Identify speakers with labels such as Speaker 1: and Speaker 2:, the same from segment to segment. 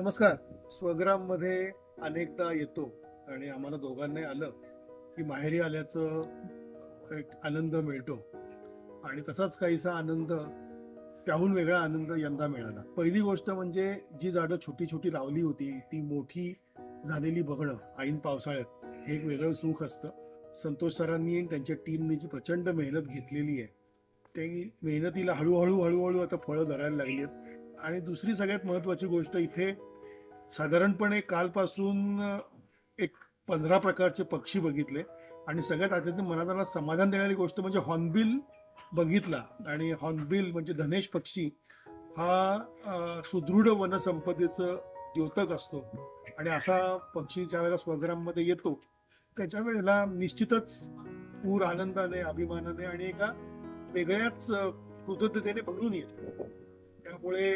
Speaker 1: नमस्कार. स्वग्राममध्ये अनेकदा येतो आणि आम्हाला दोघांनाही आलं की माहेरी आल्याचं एक आनंद मिळतो. आणि तसाच काहीसा आनंद त्याहून वेगळा आनंद यंदा मिळाला. पहिली गोष्ट म्हणजे जी झाडं छोटी छोटी लावली होती ती मोठी झालेली बघणं ऐन पावसाळ्यात हे एक वेगळं सुख असतं. संतोष सरांनी आणि त्यांच्या टीमने जी प्रचंड मेहनत घेतलेली आहे ते मेहनतीला हळूहळू हळूहळू आता फळं धरायला लागली आहेत. आणि दुसरी सगळ्यात महत्वाची गोष्ट इथे साधारणपणे कालपासून एक पंधरा प्रकारचे पक्षी बघितले. आणि सगळ्यात अत्यंत मनाला समाधान देणारी गोष्ट म्हणजे हॉर्नबिल बघितला. आणि हॉर्नबिल म्हणजे धनेश पक्षी हा सुदृढ वनसंपदेचं द्योतक असतो. आणि असा पक्षी ज्या वेळेला स्वग्राममध्ये येतो त्याच्या वेळेला निश्चितच पूर आनंदाने अभिमानाने आणि एका वेगळ्याच कृतज्ञतेने भरून येतो. त्यामुळे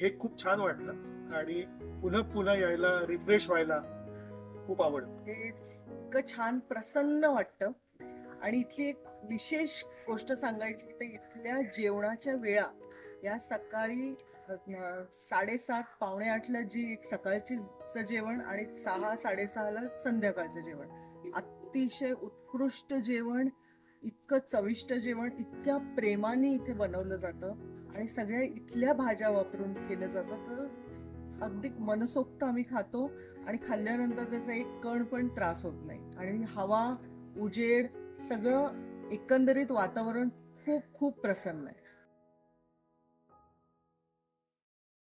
Speaker 1: हे खूप छान वाटलं. आणि पुन्हा पुन्हा यायला रिफ्रेश व्हायला खूप आवडतं
Speaker 2: हे इतकं छान प्रसन्न वाटतं. आणि इथली एक विशेष गोष्ट सांगायची तर इथल्या जेवणाच्या वेळा या सकाळी साडेसात पावणे आठला जी एक सकाळची जेवण आणि सहा साडेसहाला संध्याकाळचं जेवण. अतिशय उत्कृष्ट जेवण इतकं चविष्ट जेवण इतक्या प्रेमाने इथे बनवलं जातं. आणि सगळ्या इथल्या भाज्या वापरून केल्या जातात. तर अगदी मनसोक्त आम्ही खातो आणि खाल्ल्यानंतर त्याचा एक कण पण त्रास होत नाही. आणि हवा उजेड सगळं एकंदरीत वातावरण खूप खूप प्रसन्न आहे.